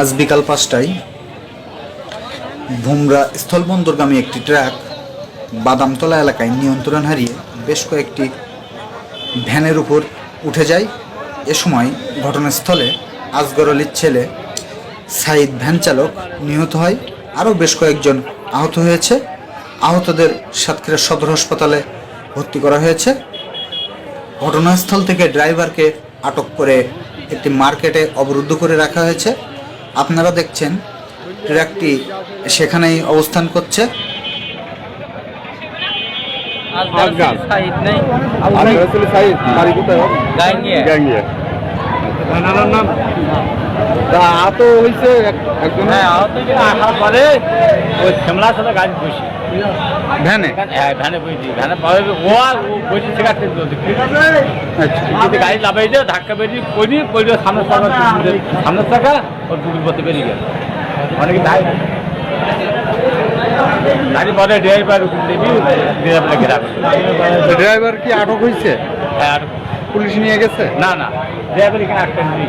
আজ বিকাল পাঁচটায় ভুমরা স্থলবন্দরগামী একটি ট্রাক বাদামতলা এলাকায় নিয়ন্ত্রণ হারিয়ে বেশ কয়েকটি ভ্যানের উপর উঠে যায়। এ সময় ঘটনাস্থলে আসগর আলীর ছেলে সাইদ ভ্যান চালক নিহত হয়। আরও বেশ কয়েকজন আহত হয়েছে। আহতদের সাতক্ষীরা সদর হাসপাতালে ভর্তি করা হয়েছে। ঘটনাস্থল থেকে ড্রাইভারকে আটক করে একটি মার্কেটে অবরুদ্ধ করে রাখা হয়েছে। আপনারা দেখছেন ট্রাকটি সেখানেই অবস্থান করছে। হয়েছে একজন হ্যাঁ আহত আসার পরে ওই শ্যামলার সাথে গাড়ি বসি। ভ্যানে? হ্যাঁ ভ্যানে ভ্যানে ও আর বসে আচ্ছা। গাড়ি লাগাই দিয়ে ধাক্কা বেরিয়ে করি সামনে চাকা সামনের চাকা ওর দুটো পথে বেরিয়ে গেল। অনেকে ধাই গাড়ি পরে ড্রাইভার ড্রাইভার কি আটক হয়েছে? হ্যাঁ আর পুলিশ নিয়ে গেছে? না না ড্রাইভার এখানে আটকা নেই